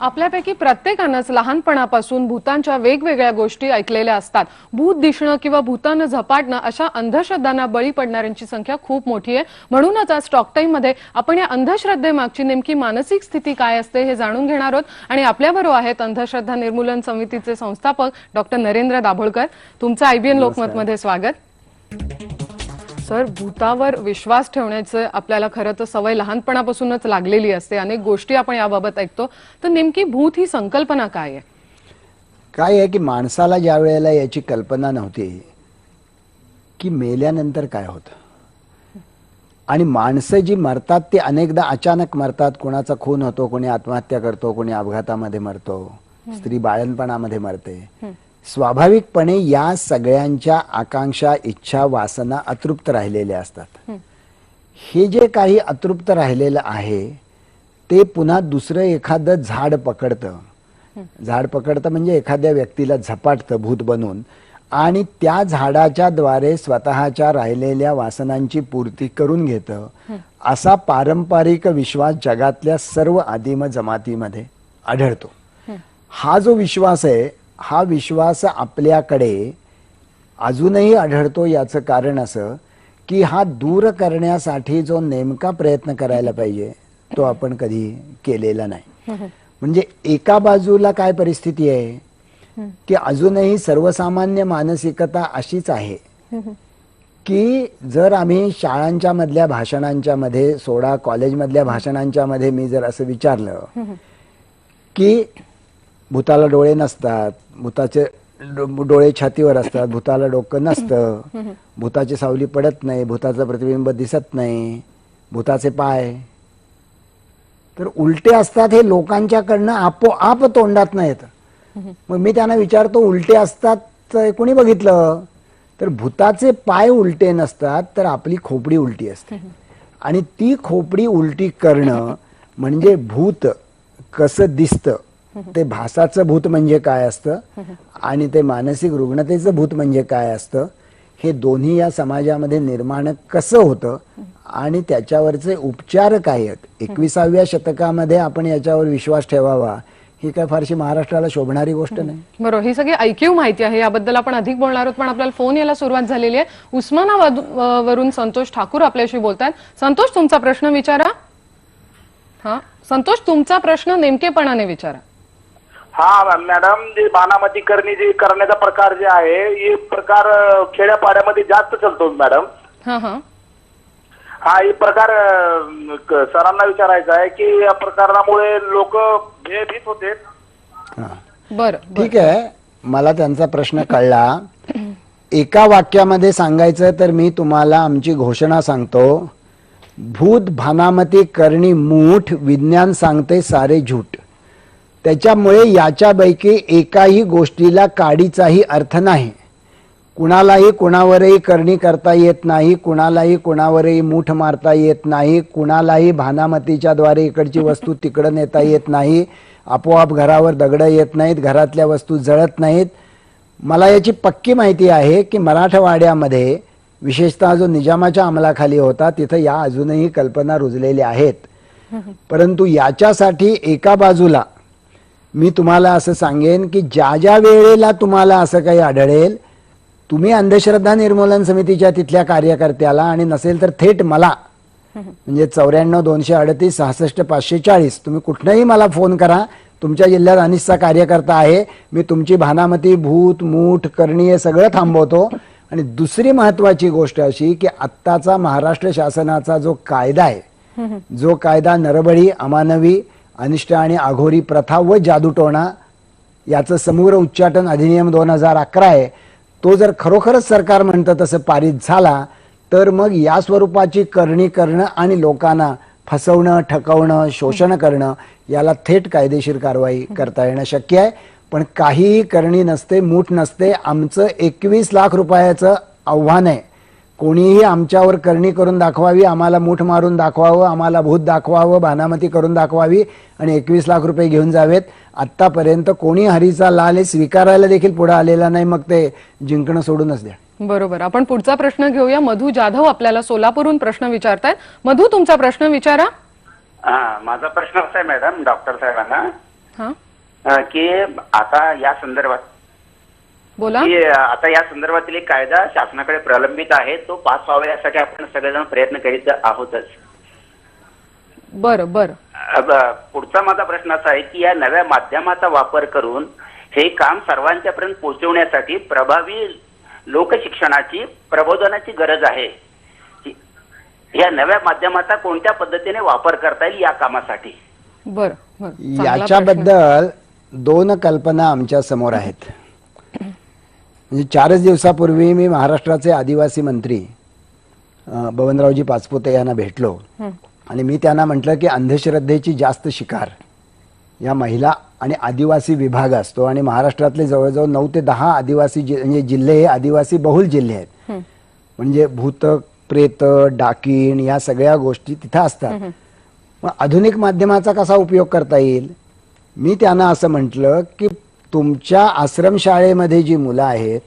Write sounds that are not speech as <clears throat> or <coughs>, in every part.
आपल्यापैकी प्रत्येकानंच लहानपणापासून भूतांच्या वेगवेगळ्या गोष्टी ऐकलेल्या असतात. भूत दिसणं किंवा भूतानं झपाटणं अशा अंधश्रद्धांना बळी पडणाऱ्यांची संख्या खूप मोठी आहे. म्हणूनच आज टॉक टाइममध्ये आपण या अंधश्रद्धेमागची नेमकी मानसिक स्थिती काय असते हे जाणून घेणार आहोत. आणि आपल्याबरोबर आहेत अंधश्रद्धा निर्मूलन समितीचे संस्थापक डॉक्टर नरेंद्र दाभोळकर. तुमचं आयबीएन लोकमत मध्ये स्वागत. सर भूतावर विश्वास ठेवण्याचं आपल्याला खरं तर सवय लहानपणापासूनच लागलेली असते. अनेक गोष्टी आपण याबाबत ऐकतो. तर नेमकी भूत ही संकल्पना काय आहे? काय आहे की माणसाला ज्या वेळेला याची कल्पना नव्हती की मेल्यानंतर काय होतं? आणि माणसं जी मरतात ती अनेकदा अचानक मरतात. कोणाचा खून होतो कोणी आत्महत्या करतो कोणी अपघातामध्ये मरतो. स्त्री बाळणपणामध्ये मरते. स्वाभाविकपणे या सगळ्यांच्या आकांक्षा इच्छा वासना अतृप्त राहिलेल्या असतात. हे. जे काही अतृप्त राहिलेलं आहे ते पुन्हा दुसरं एखादं झाड पकडतं. झाड पकडतं म्हणजे एखाद्या व्यक्तीला झपाटतं भूत बनून. आणि त्या झाडाच्या द्वारे स्वतःच्या राहिलेल्या वासनांची पूर्ती करून घेतं. असा पारंपरिक विश्वास जगातल्या सर्व आदिम जमातीमध्ये आढळतो. हा जो विश्वास आहे हा विश्वास आपल्याकडे अजूनही आढळतो याचं कारण असं की हा दूर करण्यासाठी जो नेमका प्रयत्न करायला पाहिजे तो आपण कधी केलेला नाही. म्हणजे एका बाजूला काय परिस्थिती आहे की अजूनही सर्वसामान्य मानसिकता अशीच आहे की जर आम्ही शाळांच्या मधल्या भाषणांच्या मध्ये सोडा कॉलेजमधल्या भाषणांच्या मध्ये मी जर असं विचारलं की भूताला डोळे नसतात भूताचे डोळे छातीवर असतात भूताला डोकं नसतं भूताची सावली पडत नाही भूताचं प्रतिबिंब दिसत नाही भूताचे पाय. तर उलटे असतात हे लोकांच्याकडनं आपोआप तोंडात नाही येतं. मग मी त्यांना विचारतो उलटे असतात कोणी बघितलं? तर भूताचे पाय उलटे नसतात तर आपली खोपडी उलटी असते. आणि ती खोपडी उलटी करणं म्हणजे भूत कसं दिसतं? ते भासाचं भूत म्हणजे काय असतं? आणि ते मानसिक रुग्णतेचं भूत म्हणजे काय असतं? हे दोन्ही या समाजामध्ये निर्माण कसं होतं? आणि त्याच्यावरचे उपचार काय आहेत? एकविसाव्या शतकामध्ये आपण याच्यावर विश्वास ठेवावा. ही काय फारशी महाराष्ट्राला शोभणारी गोष्ट नाही. बरोबर. ही सगळी ऐकीव माहिती आहे. याबद्दल आपण अधिक बोलणार आहोत पण आपल्याला फोन यायला सुरुवात झालेली आहे. उस्मानाबाद वरून संतोष ठाकूर आपल्याशी बोलतात संतोष तुमचा प्रश्न विचारा. हा? संतोष तुमचा प्रश्न नेमकेपणाने विचारा. हा मॅडम जे बाणामती करणी जे करण्याचा प्रकार जे आहे हे प्रकार खेड्यापाड्यामध्ये जास्त चालतो मॅडम. हा हा. हा हे प्रकार अं, क- सरांना विचारायचा आहे की या प्रकारामुळे लोक भयभीत होते. हा. बरं ठीक आहे. मला त्यांचा प्रश्न कळला. एका वाक्यामध्ये सांगायचं तर मी तुम्हाला आमची घोषणा सांगतो. भूत भानामती करणी मूठ विज्ञान सांगते सारे झूट त्याच्यामुळे याच्यापैकी एकाही गोष्टीला काडीचाही अर्थ नाही. कुणालाही कुणावरही करणी करता येत नाही कुणालाही कुणावरही मूठ मारता येत नाही कुणालाही भानामतीच्या द्वारे इकडची वस्तू तिकडं नेता येत नाही आपोआप घरावर दगडं येत नाहीत घरातल्या वस्तू जळत नाहीत. मला याची पक्की माहिती आहे की मराठवाड्यामध्ये विशेषतः जो निजामाच्या अंमलाखाली होता तिथं या अजूनही कल्पना रुजलेल्या आहेत. <laughs> परंतु याच्यासाठी एका बाजूला मी तुम्हाला असं सांगेन की ज्या ज्या वेळेला तुम्हाला असं काही आढळेल तुम्ही अंधश्रद्धा निर्मूलन समितीच्या तिथल्या कार्यकर्त्याला आणि नसेल तर थेट मला म्हणजे चौऱ्याण्णव दोनशे अडतीस सहासष्ट पाचशे चाळीस तुम्ही कुठनंही मला फोन करा तुमच्या जिल्ह्यात अनिसचा कार्यकर्ता आहे मी तुमची भानामती भूत मूठ करणी हे सगळं थांबवतो. आणि दुसरी महत्वाची गोष्ट अशी की आत्ताचा महाराष्ट्र शासनाचा जो कायदा आहे जो कायदा नरबळी अमानवी अनिष्ट आणि आघोरी प्रथा व जादूटोणा याचं समग्र उच्चाटन अधिनियम दोन हजार अकरा आहे. तो जर खरोखरच सरकार म्हणतं तसं पारित झाला तर मग या स्वरूपाची करणी करणं आणि लोकांना फसवणं ठकवणं शोषण करणं याला थेट कायदेशीर कारवाई करता येणं शक्य आहे. पण काहीही करणी नसते मूठ नसते आमचं एकवीस लाख रुपयाचं आव्हान आहे. कोणीही आमच्यावर करणी करून दाखवावी आम्हाला मूठ मारून दाखवावं आम्हाला भूत दाखवावं भानामती करून दाखवावी आणि एकवीस लाख रुपये घेऊन जावेत. आत्तापर्यंत कोणी हरीचा लाल हे स्वीकारायला देखील पुढे आलेला नाही. मग ते जिंकणं सोडूनच द्या. बरोबर. आपण पुढचा प्रश्न घेऊया. मधू जाधव आपल्याला सोलापूरहून प्रश्न विचारतायत. मधू तुमचा प्रश्न विचारा. हा माझा प्रश्न असा आहे मॅडम डॉक्टर साहेबांना हा. की आता या संदर्भात बोला. की आता या संदर्भातील एक कायदा शासनाकडे प्रलंबित आहे तो पास व्हावा यासाठी आपण सगळेजण प्रयत्न करीत आहोतच. बरं बरं. पुढचा माझा प्रश्न असा आहे की या नव्या माध्यमाचा वापर करून हे काम सर्वांच्या पर्यंत पोहोचवण्यासाठी प्रभावी लोकशिक्षणाची प्रबोधनाची गरज आहे. की- या नव्या माध्यमाचा कोणत्या पद्धतीने वापर करता येईल या कामासाठी? बरं. याच्याबद्दल दोन कल्पना आमच्यासमोर आहेत. म्हणजे चारच दिवसापूर्वी मी महाराष्ट्राचे आदिवासी मंत्री बबनरावजी पाचपुते यांना भेटलो. आणि मी त्यांना म्हटलं की अंधश्रद्धेची जास्त शिकार. या महिला आणि आदिवासी विभाग असतो आणि महाराष्ट्रातले जवळजवळ नऊ ते दहा आदिवासी म्हणजे जिल्हे हे आदिवासी बहुल जिल्हे आहेत. म्हणजे भूत प्रेत डाकीण या सगळ्या गोष्टी तिथं असतात. मग आधुनिक माध्यमाचा कसा उपयोग करता येईल? मी त्यांना असं म्हटलं की तुमच्या आश्रमशाळेमध्ये जी मुलं आहेत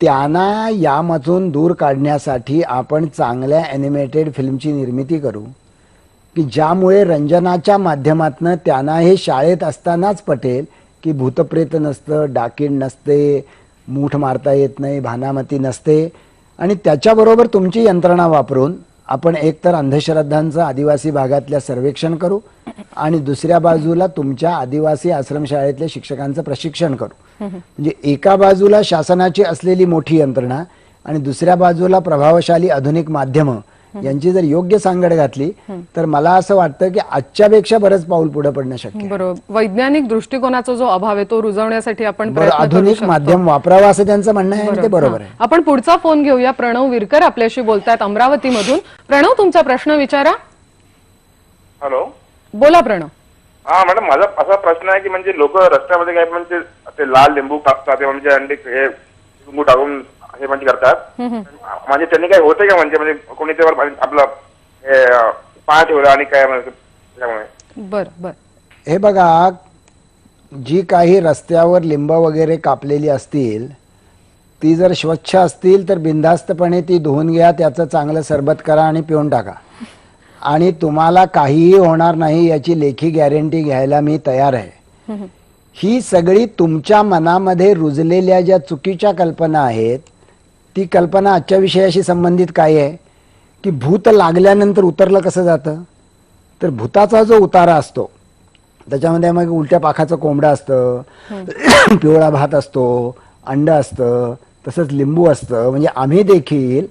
त्यांना यामधून दूर काढण्यासाठी आपण चांगल्या ॲनिमेटेड फिल्मची निर्मिती करू. की ज्यामुळे रंजनाच्या माध्यमातनं त्यांना हे शाळेत असतानाच पटेल की भूतप्रेत नसतं डाकीण नसते मूठ मारता येत नाही भानामती नसते. आणि त्याच्याबरोबर तुमची यंत्रणा वापरून आपण एकतर अंधश्रद्धांचं आदिवासी भागातल्या सर्वेक्षण करू आणि दुसऱ्या बाजूला तुमच्या आदिवासी आश्रमशाळेतल्या शिक्षकांचं प्रशिक्षण करू. म्हणजे एका बाजूला शासनाची असलेली मोठी यंत्रणा आणि दुसऱ्या बाजूला प्रभावशाली आधुनिक माध्यमं यांची जर योग्य सांगड घातली तर मला असं वाटतं की आजच्यापेक्षा बरंच पाऊल पुढे पडणं शक्य आहे. बरोबर. वैज्ञानिक दृष्टिकोनाचा जो अभाव आहे तो रुजवण्यासाठी आपण आधुनिक. माध्यम वापरावं असं त्यांचं म्हणणं आहे ते बरोबर हा. आहे आपण पुढचा फोन घेऊया. प्रणव विरकर आपल्याशी बोलतायत अमरावतीमधून. प्रणव तुमचा प्रश्न विचारा. हॅलो. बोला प्रणव. हा मॅडम माझा असा प्रश्न आहे की म्हणजे लोक रस्त्यामध्ये काय म्हणजे ते लाल लिंबू टाकतात ते म्हणजे अंडे हे लिंबू टाकून हे म्हणजे करतात. म्हणजे त्यांनी काय होते का म्हणजे म्हणजे कोणी त्यावर आपलं हे अं, पाय ठेवलं आणि काय म्हणजे त्याच्यामुळे बर बर. हे बघा जी काही रस्त्यावर लिंब वगैरे कापलेली असतील ती जर स्वच्छ असतील तर बिनधास्तपणे ती धुवून घ्या त्याचं चांगलं सरबत करा आणि पिऊन टाका. आणि तुम्हाला काहीही होणार नाही याची लेखी गॅरंटी घ्यायला मी तयार आहे. ही सगळी तुमच्या मनामध्ये रुजलेल्या ज्या चुकीच्या कल्पना आहेत ती कल्पना आजच्या विषयाशी संबंधित काय आहे? की भूत लागल्यानंतर उतरलं कसं जातं? तर भूताचा जो उतारा असतो त्याच्यामध्ये मग उलट्या पाखाचं कोंबडं असतं <coughs> पिवळा भात असतो अंड असतं तसंच लिंबू असतं. म्हणजे आम्ही देखील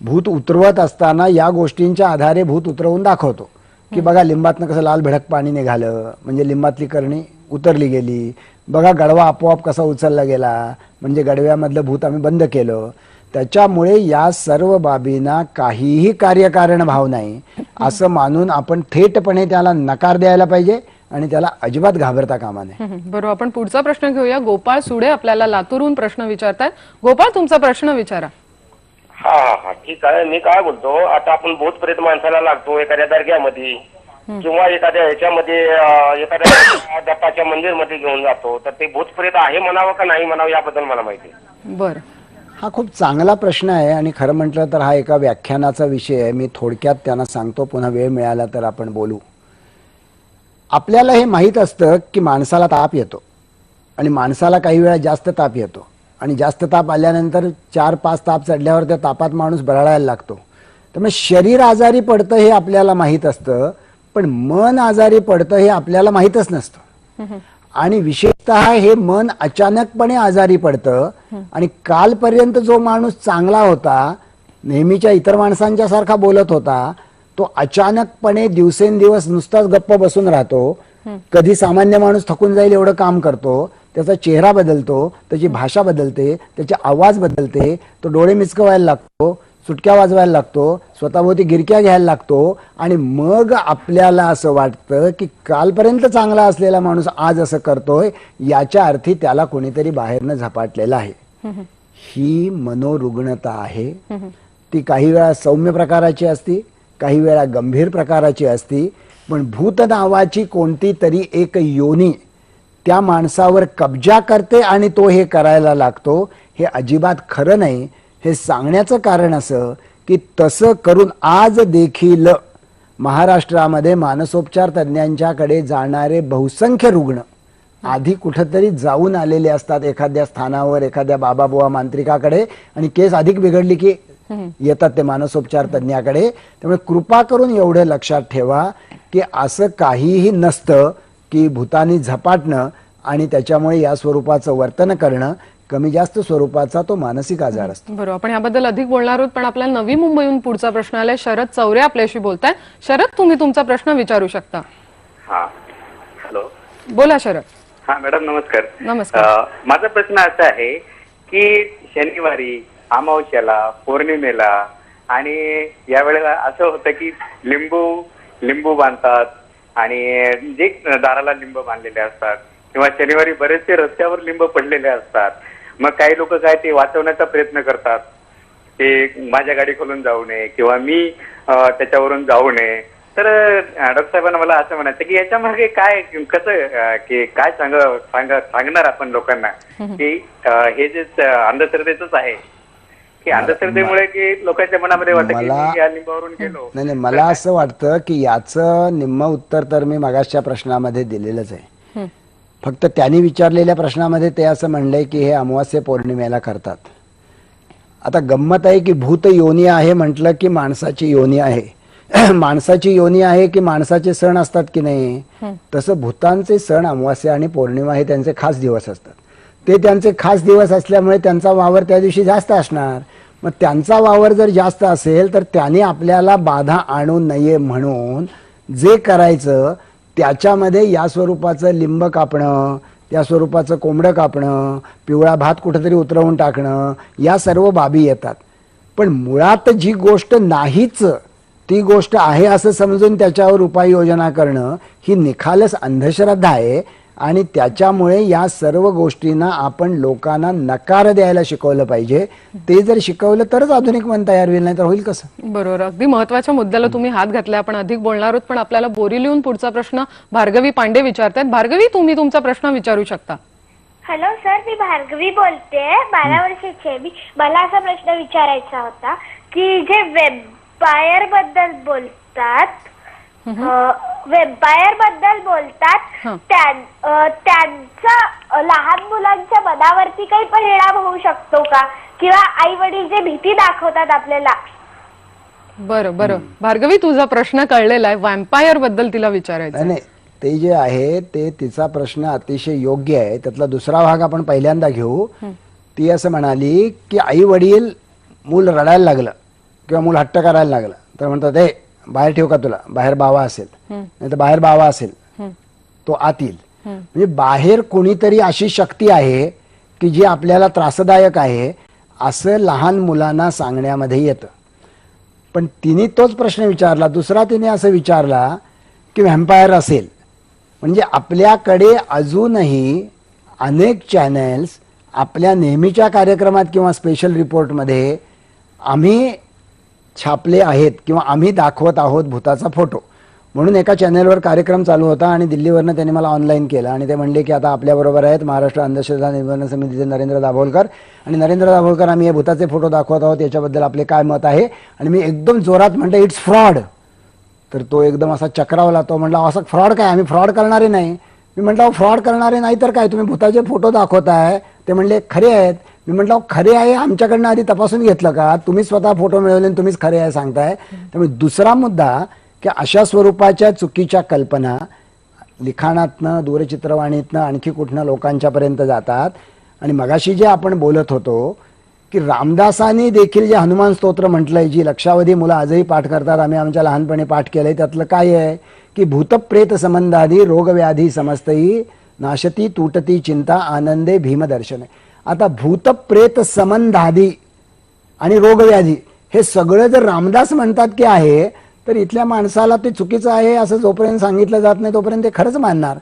भूत उतरवत असताना या गोष्टींच्या आधारे भूत उतरवून दाखवतो. की बघा लिंबातनं कसं लाल भडक पाणी निघालं. म्हणजे लिंबातली करणी उतरली गेली. बघा गडवा आपोआप कसा उचलला गेला. म्हणजे गडव्यामधलं भूत आम्ही बंद केलं. त्याच्यामुळे या सर्व बाबींना काहीही कार्यकारण भाव नाही. असं मानून आपण थेटपणे त्याला नकार द्यायला पाहिजे आणि त्याला अजिबात घाबरता कामा नये. बरोबर. आपण पुढचा प्रश्न घेऊया. गोपाळ सुडे आपल्याला लातूरहून प्रश्न विचारतायत. गोपाळ तुमचा प्रश्न विचारा. हा हा हा. ठीक आहे. मी काय बोलतो? आता आपण भूत प्रेत माणसाला लागतो एखाद्या दर्ग्यामध्ये किंवा एखाद्या ह्याच्यामध्ये एखाद्या <coughs> दत्ताच्या मंदिरमध्ये घेऊन जातो. तर ते भूत प्रेत आहे म्हणावं का नाही म्हणावं याबद्दल मला माहिती. बर. हा खूप चांगला प्रश्न आहे आणि खरं म्हटलं तर हा एका व्याख्यानाचा विषय आहे. मी थोडक्यात त्यांना सांगतो पुन्हा वेळ मिळाला तर आपण बोलू. आपल्याला हे माहीत असतं की माणसाला ताप येतो आणि माणसाला काही वेळा जास्त ताप येतो. आणि जास्त ताप आल्यानंतर चार पाच ताप चढल्यावर त्या तापात माणूस बरळायला लागतो. त्यामुळे शरीर आजारी पडतं हे आपल्याला माहीत असतं पण मन आजारी पडतं हे आपल्याला माहीतच नसतं. आणि विशेषतः हे मन अचानकपणे आजारी पडतं. आणि कालपर्यंत जो माणूस चांगला होता नेहमीच्या इतर माणसांच्या सारखा बोलत होता तो अचानकपणे दिवसेंदिवस नुसताच गप्प बसून राहतो. कधी सामान्य माणूस थकून जाईल एवढं काम करतो त्याचा चेहरा बदलतो त्याची भाषा बदलते त्याचे आवाज बदलते तो डोळे मिचकवायला लागतो सुटक्या वाजवायला लागतो स्वतःभोवती गिरक्या घ्यायला लागतो आणि मग आपल्याला असं वाटतं की कालपर्यंत चांगला असलेला माणूस आज असं करतोय याच्या अर्थी त्याला कोणीतरी बाहेरनं झपाटलेलं आहे. ही मनोरुग्णता आहे. ती काही वेळा सौम्य प्रकाराची असती काही वेळा गंभीर प्रकाराची असती पण भूत नावाची कोणती तरी एक योनी त्या माणसावर कब्जा करते आणि तो हे करायला लागतो हे अजिबात खरं नाही. हे सांगण्याचं कारण असं की तसं करून आज देखील महाराष्ट्रामध्ये मानसोपचार तज्ज्ञांच्याकडे जाणारे बहुसंख्य रुग्ण आधी कुठंतरी जाऊन आलेले असतात एखाद्या स्थानावर एखाद्या बाबाबुवा मांत्रिकाकडे आणि केस अधिक बिघडली की येतात ते मानसोपचार तज्ज्ञाकडे. त्यामुळे कृपा करून एवढं लक्षात ठेवा की असं काहीही नसतं की भूतानी झपाटणं आणि त्याच्यामुळे या स्वरूपाचं वर्तन करणं. कमी जास्त स्वरूपाचा तो मानसिक आजार असतो. बरोबर आपण याबद्दल अधिक बोलणार आहोत पण आपल्याला नवी मुंबईहून पुढचा प्रश्न आलाय. शरद चौरे आपल्याशी बोलताय शरद तुम्ही तुमचा प्रश्न विचारू शकता. हा. हॅलो बोला शरद. हा मॅडम नमस्कार. नमस्कार. माझा प्रश्न असा आहे की शनिवारी अमावस्याला पौर्णिमेला आणि यावेळेला असं होतं की लिंबू लिंबू बांधतात आणि जे दाराला लिंब बांधलेले असतात. किंवा शनिवारी बरेचसे रस्त्यावर लिंब पडलेले असतात. मग काही लोक काय ते वाचवण्याचा प्रयत्न करतात. ते माझ्या गाडी खोलून जाऊ नये किंवा मी त्याच्यावरून जाऊ नये. तर डॉक्टर साहेबांना मला असं म्हणायचं की याच्या मागे काय कसं की काय सांग सांग सांगणार आपण लोकांना? की हे जे अंधश्रद्धेच आहे. की अंधश्रद्धेमुळे की लोकांच्या मनामध्ये वाटतं या लिंबावरून गेलो. नाही नाही मला असं वाटतं की याचं निम्म उत्तर तर मी मागासच्या प्रश्नामध्ये दिलेलंच आहे. फक्त त्यांनी विचारलेल्या प्रश्नामध्ये ते असं म्हणलंय की हे अमावास्य पौर्णिमेला करतात. आता गंमत आहे की भूत योनी आहे म्हटलं की माणसाची योनी आहे. <clears throat> माणसाची योनी आहे की माणसाचे सण असतात की नाही? तसं भूतांचे सण अमावास्या आणि पौर्णिमा हे त्यांचे खास दिवस असतात. ते त्यांचे खास दिवस असल्यामुळे त्यांचा वावर त्या दिवशी जास्त असणार. मग त्यांचा वावर जर जास्त असेल तर त्याने आपल्याला बाधा आणू नये म्हणून जे करायचं त्याच्यामध्ये या स्वरूपाचं लिंब कापणं त्या स्वरूपाचं कोंबडं कापणं पिवळा भात कुठेतरी उतरवून टाकणं या सर्व बाबी येतात. पण मुळात जी गोष्ट नाहीच ती गोष्ट आहे असं समजून त्याच्यावर उपाययोजना करणं ही निखालस अंधश्रद्धा आहे. आणि त्याच्यामुळे या सर्व गोष्टींना आपण लोकांना नकार द्यायला शिकवलं पाहिजे. ते जर शिकवलं तरच आधुनिक मन तयार होईल नाही तर होईल कसं? बरोबर. अगदी महत्त्वाच्या मुद्द्याला तुम्ही हात घातलाय. आपण अधिक बोलणार आहोत पण आपल्याला बोरिवलीहून पुढचा प्रश्न भार्गवी पांडे विचारतायत. भार्गवी तुम्ही तुमचा प्रश्न विचारू शकता. हॅलो सर मी भार्गवी बोलते बारा वर्षाची मी मला असा प्रश्न विचारायचा होता की जे वेम्पायरबद्दल बोलतात वेम्पायरबद्दल बोलतात. हं. त्यां- अ, त्यांचा लहान मुलांच्या मनावरती काही परिणाम होऊ शकतो का? किंवा आई वडील जे भीती दाखवतात आपल्याला? बरं बरं. भार्गवी तुझा प्रश्न कळलेला आहे. वॅम्पायरबद्दल तिला विचारायचं नाही आहे. नाही ते जे आहे ते तिचा प्रश्न अतिशय योग्य आहे. त्यातला दुसरा भाग आपण पहिल्यांदा घेऊ. ती असं म्हणाली की आई वडील मूल रडायला लागलं किंवा मूल हट्ट करायला लागलं. तर म्हणतात ए बाहेर ठेव का तुला? बाहेर बावा असेल. नाही तर बाहेर बावा असेल. तो आत येईल म्हणजे बाहेर कोणीतरी अशी शक्ती आहे की जी आपल्याला त्रासदायक आहे असं लहान मुलांना सांगण्यामध्ये येतं. पण तिने तोच प्रश्न विचारला दुसरा तिने असं विचारला की व्हॅम्पायर असेल. म्हणजे आपल्याकडे अजूनही अनेक चॅनल्स आपल्या नेहमीच्या कार्यक्रमात किंवा स्पेशल रिपोर्टमध्ये आम्ही छापले आहेत किंवा आम्ही दाखवत आहोत भूताचा फोटो. म्हणून एका चॅनलवर कार्यक्रम चालू होता आणि दिल्लीवरनं त्यांनी मला ऑनलाईन केलं. आणि ते म्हणले की आता आपल्याबरोबर आहेत महाराष्ट्र अंधश्रद्धा निर्माण समितीचे नरेंद्र दाभोलकर. आणि नरेंद्र दाभोलकर आम्ही हे भूताचे फोटो दाखवत आहोत याच्याबद्दल आपले काय मत आहे? आणि मी एकदम जोरात म्हणतो इट्स फ्रॉड तर तो एकदम असा चक्रावला तो म्हटला असं फ्रॉड काय? आम्ही फ्रॉड करणारे नाही. मी म्हटलं फ्रॉड करणारे नाही तर काय? तुम्ही भूताचे फोटो दाखवताय. ते म्हणले खरे आहेत. मी म्हटलं खरे आहे आमच्याकडनं आधी तपासून घेतलं का? तुम्ही स्वतः फोटो मिळवले आणि तुम्हीच खरे आहे सांगताय. त्यामुळे दुसरा मुद्दा की अशा स्वरूपाच्या चुकीच्या कल्पना लिखाणातनं दूरचित्रवाणीतनं आणखी कुठनं लोकांच्यापर्यंत जातात. आणि मगाशी जे आपण बोलत होतो की रामदासांनी देखील जे हनुमान स्तोत्र म्हटलंय जी लक्षावधी मुलं आजही पाठ करतात आम्ही आमच्या लहानपणी पाठ केलंय त्यातलं काय आहे? की भूतप्रेत संबंधाधी रोगव्याधी समस्तही नाशती तुटती चिंता आनंदे भीमदर्शन. आता भूतप्रेत संबंधादी आणि रोगव्याधी हे सगळं जर रामदास म्हणतात की आहे तर इथल्या माणसाला ते चुकीचं आहे असं जोपर्यंत सांगितलं जात नाही तोपर्यंत ते खरंच मानणार.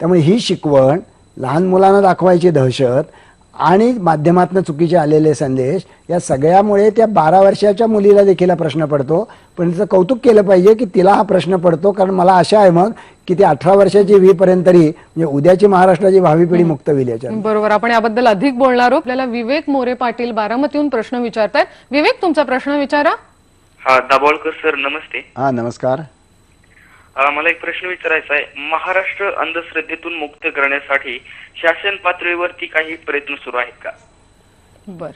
त्यामुळे ही शिकवण लहान मुलांना दाखवायची दहशत आणि माध्यमातनं चुकीचे आलेले संदेश या सगळ्यामुळे त्या बारा वर्षाच्या मुलीला देखील हा प्रश्न पडतो. पण तिचं कौतुक केलं पाहिजे की तिला हा प्रश्न पडतो कारण मला आशा आहे मग की ती अठरा वर्षाची होईपर्यंत तरी म्हणजे उद्याची महाराष्ट्राची भावी पिढी मुक्त होईल याच्यात. बरोबर. आपण याबद्दल अधिक बोलणार आहोत. आपल्याला विवेक मोरे पाटील बारामतीहून प्रश्न विचारतायत. विवेक तुमचा प्रश्न विचारा. हा दाभोळकर सर नमस्ते. हा नमस्कार. मला एक प्रश्न विचारायचा आहे. महाराष्ट्र अंधश्रद्धेतून मुक्त करण्यासाठी शासन पातळीवरती काही प्रयत्न सुरू आहेत का? बर.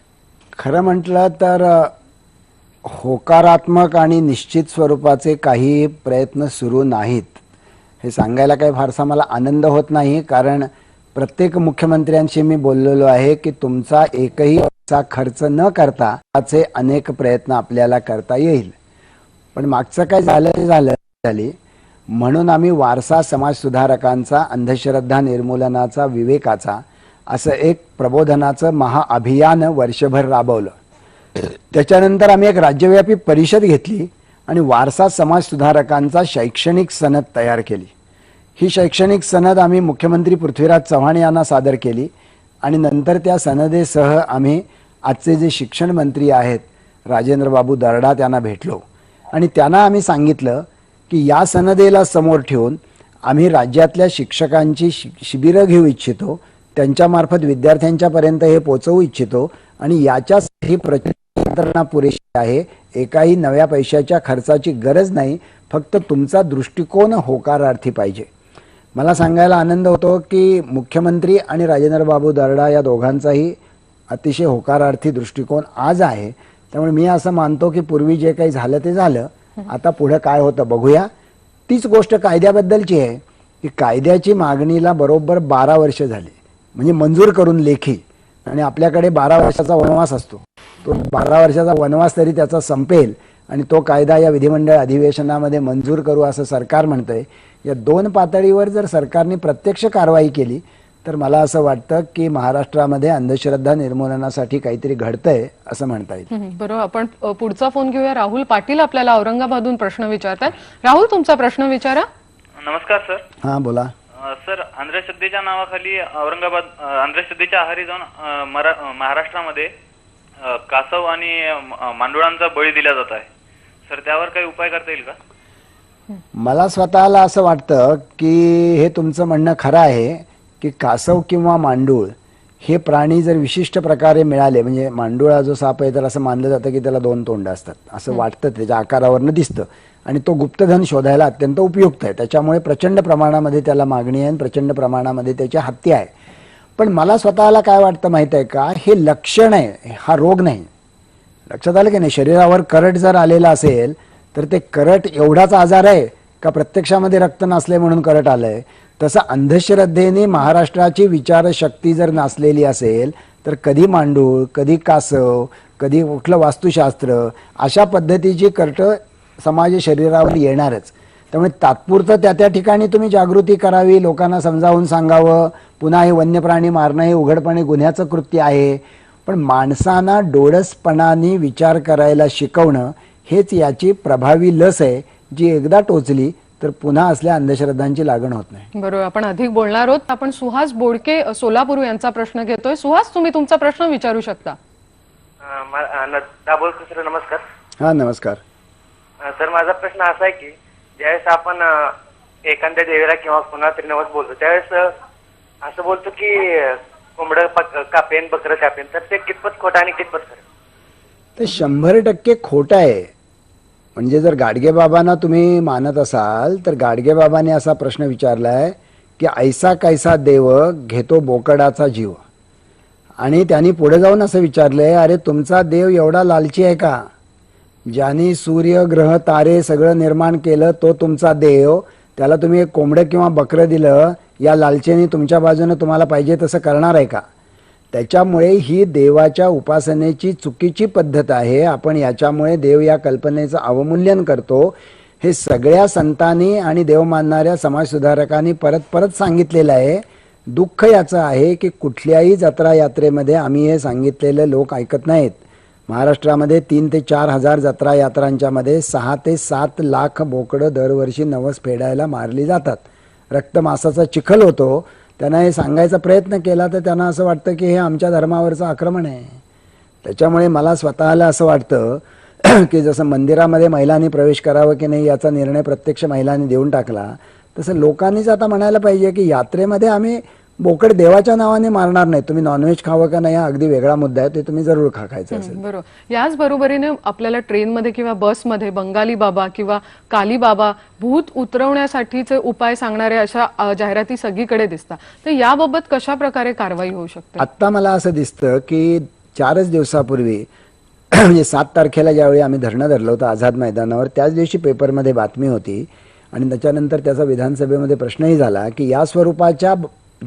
खरं म्हटलं तर होकारात्मक आणि निश्चित स्वरूपाचे काही प्रयत्न सुरू नाहीत. हे सांगायला काही फारसा मला आनंद होत नाही कारण प्रत्येक मुख्यमंत्र्यांशी मी बोललेलो आहे की तुमचा एकही पैसा खर्च न करता त्याचे अनेक प्रयत्न आपल्याला करता येईल. पण मागचं काय झालं झालं झाली म्हणून आम्ही वारसा समाज सुधारकांचा अंधश्रद्धा निर्मूलनाचा विवेकाचा असं एक प्रबोधनाचं महाअभियान वर्षभर राबवलं. त्याच्यानंतर आम्ही एक राज्यव्यापी परिषद घेतली आणि वारसा समाज सुधारकांचा शैक्षणिक सनद तयार केली. ही शैक्षणिक सनद आम्ही मुख्यमंत्री पृथ्वीराज चव्हाण यांना सादर केली आणि नंतर त्या सनदेसह आम्ही आजचे जे शिक्षण मंत्री आहेत राजेंद्र बाबू दर्डा त्यांना भेटलो. आणि त्यांना आम्ही सांगितलं की या सनदेला समोर ठेवून आम्ही राज्यातल्या शिक्षकांची शि शिबिरं घेऊ इच्छितो त्यांच्यामार्फत विद्यार्थ्यांच्यापर्यंत हे पोचवू इच्छितो आणि याच्यासाठी प्रचारणा पुरेशी आहे. एकाही नव्या पैशाच्या खर्चाची गरज नाही. फक्त तुमचा दृष्टिकोन होकारार्थी पाहिजे. मला सांगायला आनंद होतो की मुख्यमंत्री आणि राजेंद्र बाबू दर्डा या दोघांचाही अतिशय होकारार्थी दृष्टिकोन आज आहे. त्यामुळे मी असं मानतो की पूर्वी जे काही झालं ते झालं. आता पुढे काय होतं बघूया. तीच गोष्ट कायद्याबद्दलची आहे की कायद्याची मागणीला बरोबर बारा वर्ष झाली. म्हणजे मंजूर करून लेखी. आणि आपल्याकडे बारा वर्षाचा वनवास असतो. तो बारा वर्षाचा वनवास तरी त्याचा संपेल. आणि तो कायदा या विधिमंडळ अधिवेशनामध्ये मंजूर करू असं सरकार म्हणतंय. या दोन पातळीवर जर सरकारने प्रत्यक्ष कारवाई केली तर मला असं वाटतं की महाराष्ट्रामध्ये अंधश्रद्धा निर्मूलनासाठी काहीतरी घडतंय असं म्हणता येईल. बरोबर. आपण पुढचा फोन घेऊया. राहुल पाटील आपल्याला औरंगाबादहून प्रश्न विचारतात राहुल तुमचा प्रश्न विचारा. नमस्कार सर. हां बोला. सर अंधश्रद्धेच्या नावाखाली औरंगाबाद अंधश्रद्धेच्या आहारी जाऊन महाराष्ट्रामध्ये कासव आणि मांडुळांचा बळी दिला जात आहे. सर त्यावर काही उपाय करता येईल का? मला स्वतःला असं वाटतं की हे तुमचं म्हणणं खरं आहे. की कासव किंवा मांडूळ हे प्राणी जर विशिष्ट प्रकारे मिळाले म्हणजे मांडूळ जो साप आहे तर असं मानलं जातं की त्याला दोन तोंड असतात. असं वाटतं त्याच्या आकारावरनं दिसतं. आणि तो गुप्तधन शोधायला अत्यंत उपयुक्त आहे. त्याच्यामुळे प्रचंड प्रमाणामध्ये त्याला मागणी आहे आणि प्रचंड प्रमाणामध्ये त्याची हत्या आहे. पण मला स्वतःला काय वाटतं माहीत आहे का? हे लक्षण आहे. हा रोग नाही. लक्षात आलं की नाही? शरीरावर करट जर आलेला असेल तर ते करट एवढाच आजार आहे का प्रत्यक्षामध्ये रक्त नसले म्हणून करट आलंय? तसं अंधश्रद्धेने महाराष्ट्राची विचारशक्ती जर नासलेली असेल तर कधी मांडूळ कधी कासव कधी कुठलं वास्तुशास्त्र अशा पद्धतीची कर्ट समाज शरीरावर येणारच. त्यामुळे तात्पुरतं त्या त्या ठिकाणी तुम्ही जागृती करावी लोकांना समजावून सांगावं पुन्हा हे वन्य प्राणी मारणं हे उघडपणे गुन्ह्याचं कृत्य आहे. पण माणसांना डोळसपणाने विचार करायला शिकवणं हेच याची प्रभावी लस आहे. जी एकदा टोचली तर पुन्हा असल्या अंधश्रद्धांची लागण होत नाही. बरोबर आपण अधिक बोलणार आहोत. आपण सुहास बोडके सोलापूर यांचा प्रश्न घेतोय. सुहास तुम्ही तुमचा प्रश्न विचारू शकता. सर नमस्कार. हां नमस्कार. अ, सर माझा प्रश्न असा आहे की ज्यावेळेस आपण अ, एखाद्या देवीला किंवा कुणा तरी नवस बोलतो त्यावेळेस अ, असं बोलतो की अ, कोंबडं पक- कापेन बकरं कापेन तर ते कितपत खोटं आणि कितपत खरं? ते शंभर टक्के खोटं आहे. म्हणजे जर गाडगेबाबांना तुम्ही मानत असाल तर गाडगेबाबाने असा प्रश्न विचारलाय की ऐसा कैसा देव घेतो बोकडाचा जीव. आणि त्यांनी पुढे जाऊन असं विचारलंय अरे तुमचा देव एवढा लालची आहे का? ज्याने सूर्य ग्रह तारे सगळं निर्माण केलं तो तुमचा देव. त्याला तुम्ही एक कोंबडं किंवा बकरं दिलं या लालचेने तुमच्या बाजूने तुम्हाला पाहिजे तसं करणार आहे का? त्याच्यामुळे ही देवाच्या उपासनेची चुकीची पद्धत आहे. आपण याच्यामुळे देव या कल्पनेचं अवमूल्यन करतो. हे सगळ्या संतांनी आणि देव मानणाऱ्या समाजसुधारकांनी परत परत सांगितलेलं आहे. दुःख याचं आहे की कुठल्याही जत्रा यात्रेमध्ये आम्ही हे सांगितलेले लोक ऐकत नाहीत. महाराष्ट्रामध्ये तीन ते चार हजार जत्रा यात्रांच्यामध्ये सहा ते सात लाख बोकडं दरवर्षी नवस फेडायला मारली जातात. रक्तमासाचा चिखल होतो. त्यांना हे सांगायचा प्रयत्न केला तर त्यांना असं वाटतं की हे आमच्या धर्मावरचं आक्रमण आहे. त्याच्यामुळे मला स्वतःला असं वाटतं <clears throat> की जसं मंदिरामध्ये महिलांनी प्रवेश करावा की नाही याचा निर्णय प्रत्यक्ष महिलांनी देऊन टाकला तसं लोकांनीच आता म्हणायला पाहिजे की यात्रेमध्ये आम्ही बोकड देवाच्या नावाने मारणार नाही. तुम्ही नॉनव्हेज खावं का नाही हा अगदी वेगळा मुद्दा आहे. ते तुम्ही जरूर खा खायचं असेल. बरोबर. याच बरोबरीने आपल्याला ट्रेनमध्ये किंवा बसमध्ये बंगाली बाबा किंवा काली बाबा भूत उतरवण्यासाठीचे उपाय सांगणाऱ्या अशा जाहिराती सगळीकडे दिसतात. तर याबाबत कशा प्रकारे कारवाई होऊ शकते? आत्ता मला असं दिसतं की चारच दिवसापूर्वी <clears throat> म्हणजे सात तारखेला ज्यावेळी आम्ही धरणं धरलं होतं आझाद मैदानावर त्याच दिवशी पेपरमध्ये बातमी होती. आणि त्याच्यानंतर त्याचा विधानसभेमध्ये प्रश्नही झाला की या स्वरूपाच्या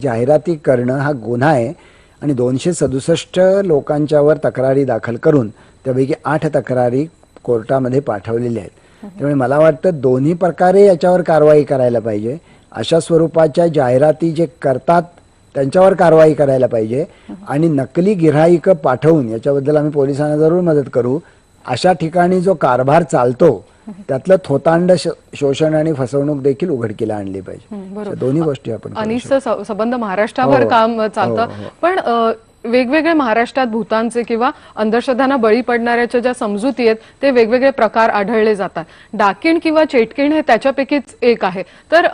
जाहिराती करणं हा गुन्हा आहे आणि दोनशे सदुसष्ट लोकांच्यावर तक्रारी दाखल करून त्यापैकी आठ तक्रारी कोर्टामध्ये पाठवलेल्या आहेत. त्यामुळे मला वाटतं दोन्ही प्रकारे याच्यावर कारवाई करायला पाहिजे. अशा स्वरूपाच्या जाहिराती जे करतात त्यांच्यावर कारवाई करायला पाहिजे. आणि नकली गिराईकं पाठवून याच्याबद्दल आम्ही पोलिसांना जरूर मदत करू. अशा ठिकाणी जो कारभार चालतो त्यातलं थोतांड शोषण आणि फसवणूक देखील उघडकीला आणली पाहिजे. दोन्ही गोष्टी आपण संबंध महाराष्ट्राभर हो. काम चालतं. हो, हो. पण वेगवेगळे महाराष्ट्रात भूतांचे किंवा अंधश्रद्धांना बळी पडणाऱ्याच्या ज्या समजुती आहेत ते वेगवेगळे प्रकार आढळले जातात. डाकिण किंवा चेटकिण हे त्याच्यापैकीच एक आहे. तर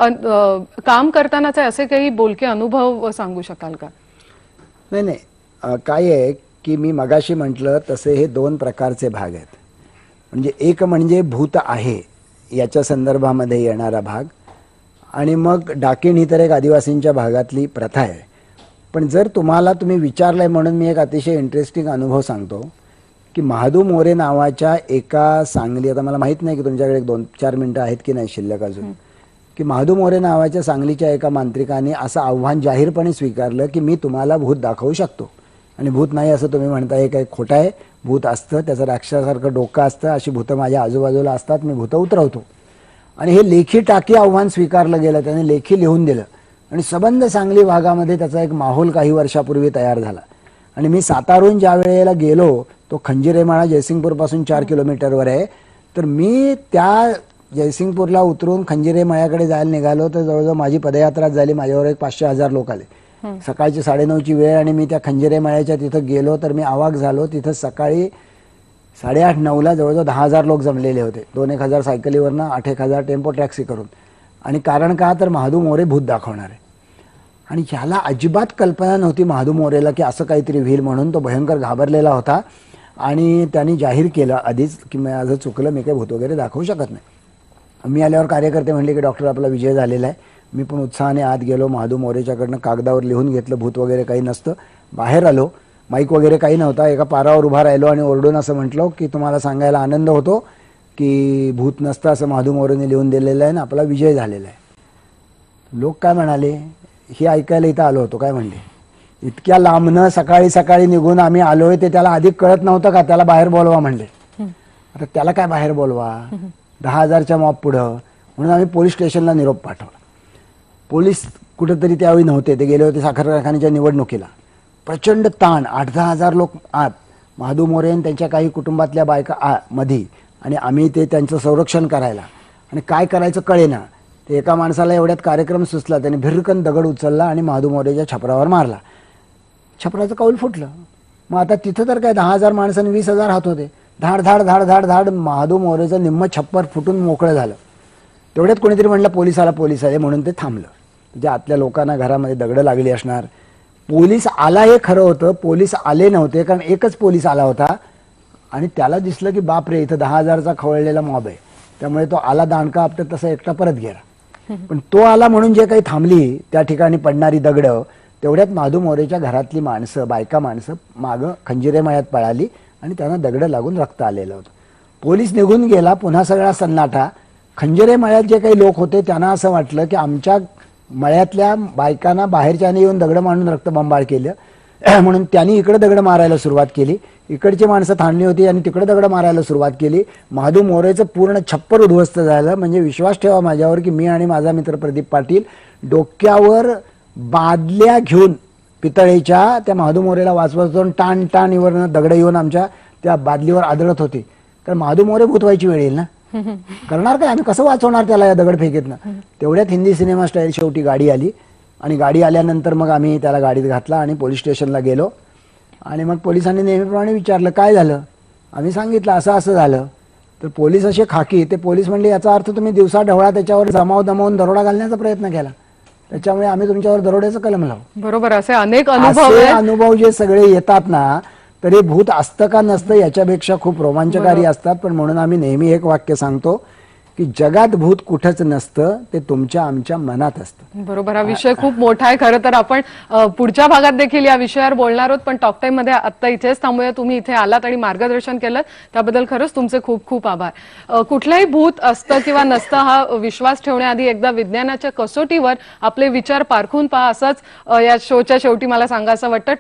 काम करतानाचे असे काही बोलके अनुभव सांगू शकाल का? नाही नाही. काय आहे की मी मगाशी म्हटलं तसे हे दोन प्रकारचे भाग आहेत. म्हणजे एक म्हणजे भूत आहे याच्या संदर्भामध्ये येणारा भाग. आणि मग डाकिण ही तर एक आदिवासींच्या भागातली प्रथा आहे. पण जर तुम्हाला तुम्ही विचारलंय म्हणून मी एक अतिशय इंटरेस्टिंग अनुभव सांगतो की महादू मोरे नावाच्या एका सांगली आता मला माहीत नाही की तुमच्याकडे एक दोन चार मिनिटं आहेत की नाही शिल्लक अजून की महादू मोरे नावाच्या सांगलीच्या एका मांत्रिकाने असं आव्हान जाहीरपणे स्वीकारलं की मी तुम्हाला भूत दाखवू शकतो. आणि भूत नाही असं तुम्ही म्हणता हे काही खोटं आहे. भूत असतं त्याचं राक्षसासारखं डोकं असतं अशी भूतं माझ्या आजूबाजूला असतात मी भूतं उतरवतो. आणि हे लेखी टाकी आव्हान स्वीकारलं गेलं त्याने लेखी लिहून दिलं. आणि सबंध सांगली भागामध्ये त्याचा एक माहोल काही वर्षापूर्वी तयार झाला. आणि मी सातारून ज्या वेळेला गेलो तो खंजिरेमाळा जयसिंगपूरपासून चार किलोमीटरवर आहे. तर मी त्या जयसिंगपूरला उतरून खंजिरे मळ्याकडे जायला निघालो तर जवळजवळ माझी पदयात्राच झाली माझ्यावर एक पाचशे हजार लोक आले. सकाळची साडेनऊची वेळ आणि मी त्या खंजिरे माळ्याच्या तिथं गेलो तर मी आवाक झालो. तिथं सकाळी साडेआठ नऊला जवळजवळ दहा हजार लोक जमलेले होते. दोन एक हजार सायकलीवरनं आठ एक हजार टेम्पो टॅक्सी करून. आणि कारण का तर महादू मोरे भूत दाखवणार. आहे आणि ह्याला अजिबात कल्पना नव्हती महादू मोरेला की असं काहीतरी व्हील म्हणून तो भयंकर घाबरलेला होता. आणि त्यांनी जाहीर केलं आधीच की माझं चुकलं मी काही भूत वगैरे दाखवू शकत नाही. मी आल्यावर कार्यकर्ते म्हणले की डॉक्टर आपला विजय झालेला आहे. मी पण उत्साहाने आत गेलो. महादू मोरेच्याकडनं कागदावर लिहून घेतलं. भूत वगैरे काही नसतं. बाहेर आलो. माईक वगैरे काही नव्हता. एका पारावर उभा राहिलो आणि ओरडून असं म्हटलो की तुम्हाला सांगायला आनंद होतो की भूत नसतं असं महादू मोरेने लिहून दिलेलं आहे आणि आपला विजय झालेला आहे. लोक काय म्हणाले? हे ऐकायला इथं आलो होतो. काय म्हणले? इतक्या लांबनं सकाळी सकाळी निघून आम्ही आलोय ते त्याला आधी कळत नव्हतं का? त्याला बाहेर बोलवा म्हणले. आता त्याला काय बाहेर बोलवा? दहा हजारच्या मॉप पुढं. म्हणून आम्ही पोलीस स्टेशनला निरोप पाठवला. पोलीस कुठेतरी त्यावेळी नव्हते. ते गेले होते साखर कारखान्याच्या निवडणुकीला. प्रचंड ताण. आठ दहा हजार लोक आत. महादू मोरे आणि त्यांच्या काही कुटुंबातल्या बायका आ मधी. आणि आम्ही ते त्यांचं संरक्षण करायला. आणि काय करायचं कळेना. ते एका माणसाला एवढ्यात कार्यक्रम सुचला. त्याने भिरकन दगड उचलला आणि महादू मोरेच्या छपरावर मारला. छपराचं कौल फुटलं. मग आता तिथं तर काय दहा हजार माणसाने वीस हजार हात होते. धाड धाड धाड धाड धाड महादू मोरेचं निम्म छप्पर फुटून मोकळं झालं. तेवढ्यात कोणीतरी म्हणलं पोलिसाला पोलीस आले म्हणून ते थांबलं. म्हणजे आतल्या लोकांना घरामध्ये दगडं लागली असणार. पोलीस आला हे खरं होतं पोलीस आले नव्हते कारण एकच पोलीस आला होता. आणि त्याला दिसलं की बाप रे इथं दहा हजारचा खवळलेला मॉब आहे. त्यामुळे तो आला दांडका आपटत तसा एकटा परत गेला. <laughs> पण तो आला म्हणून जे काही थांबली त्या ठिकाणी पडणारी दगडं तेवढ्यात माधू मोरेच्या घरातली माणसं बायका माणसं मागं खंजिरे मळ्यात पळाली आणि त्यांना दगडं लागून रक्त आलेलं होतं. पोलीस निघून गेला पुन्हा सगळा सन्नाटा. खंजिरे मळ्यात जे काही लोक होते त्यांना असं वाटलं की आमच्या मळ्यातल्या बायकांना बाहेरच्याने येऊन दगड मांडून रक्तबंबाळ केलं. <clears throat> म्हणून त्यांनी इकडे दगड मारायला सुरुवात केली. इकडची माणसं थांबली होती आणि तिकडे दगड मारायला सुरुवात केली. महादू मोरेचं पूर्ण छप्पर उद्ध्वस्त झालं. म्हणजे विश्वास ठेवा माझ्यावर की मी आणि माझा मित्र प्रदीप पाटील डोक्यावर बादल्या घेऊन पितळेच्या त्या महादू मोरेला वाचवत जाऊन टाण टाण इवरनं दगड येऊन आमच्या त्या बादलीवर आदळत होते. तर महादू मोरे भूत व्हायची वेळ येईल ना? करणार काय? आम्ही कसं वाचवणार त्याला या दगडफेकीतनं? तेवढ्यात हिंदी सिनेमा स्टाईल शेवटी गाडी आली. आणि गाडी आल्यानंतर मग आम्ही त्याला गाडीत घातला आणि पोलीस स्टेशनला गेलो. आणि मग पोलिसांनी नेहमीप्रमाणे विचारलं काय झालं? आम्ही सांगितलं असं असं झालं. तर पोलीस असे खाकी. ते पोलीस म्हणले याचा अर्थ तुम्ही दिवसा ढवळा त्याच्यावर जमाव दमावून दरोडा घालण्याचा प्रयत्न केला. त्याच्यामुळे आम्ही तुमच्यावर दरोड्याचं कलम लावू. बरोबर असे अनेक अनुभव अनुभव जे सगळे येतात ना तर हे भूत असतं का नसतं याच्यापेक्षा खूप रोमांचकारी असतात. पण म्हणून आम्ही नेहमी एक वाक्य सांगतो की जगात भूत कुठंच नसतं ते तुमच्या आमच्या मनात असतं. बरोबर हा विषय खूप मोठा आहे. खरं तर आपण पुढच्या भागात देखील या विषयावर बोलणार आहोत पण टॉक टाइममध्ये आता इथेच थांबूया. तुम्ही इथे आलात आणि मार्गदर्शन केलं. त्याबद्दल खरंच तुमचे खूप खूप आभार. कुठलंही भूत असतं किंवा नसतं हा विश्वास ठेवण्याआधी एकदा विज्ञानाच्या कसोटीवर आपले विचार पारखून पहा. असंच या शोच्या शेवटी मला सांगायचं वाटतं.